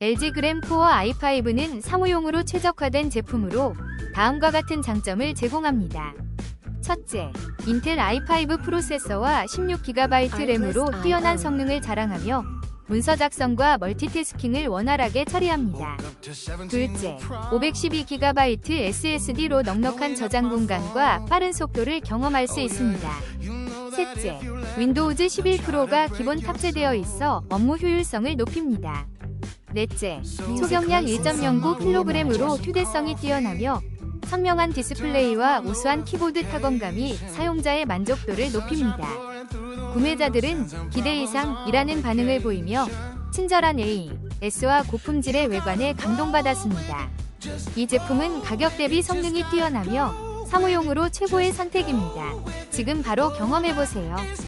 LG 그램 코어 i5는 사무용으로 최적화된 제품으로 다음과 같은 장점을 제공합니다. 첫째, 인텔 i5 프로세서와 16GB 램으로 뛰어난 성능을 자랑하며 문서 작성과 멀티태스킹을 원활하게 처리합니다. 둘째, 512GB SSD로 넉넉한 저장 공간과 빠른 속도를 경험할 수 있습니다. 셋째, 윈도우즈 11 프로가 기본 탑재되어 있어 업무 효율성을 높입니다. 넷째, 초경량 1.09kg으로 휴대성이 뛰어나며 선명한 디스플레이와 우수한 키보드 타건감이 사용자의 만족도를 높입니다. 구매자들은 기대 이상이라는 반응을 보이며 친절한 A, S와 고품질의 외관에 감동받았습니다. 이 제품은 가격 대비 성능이 뛰어나며 사무용으로 최고의 선택입니다. 지금 바로 경험해보세요.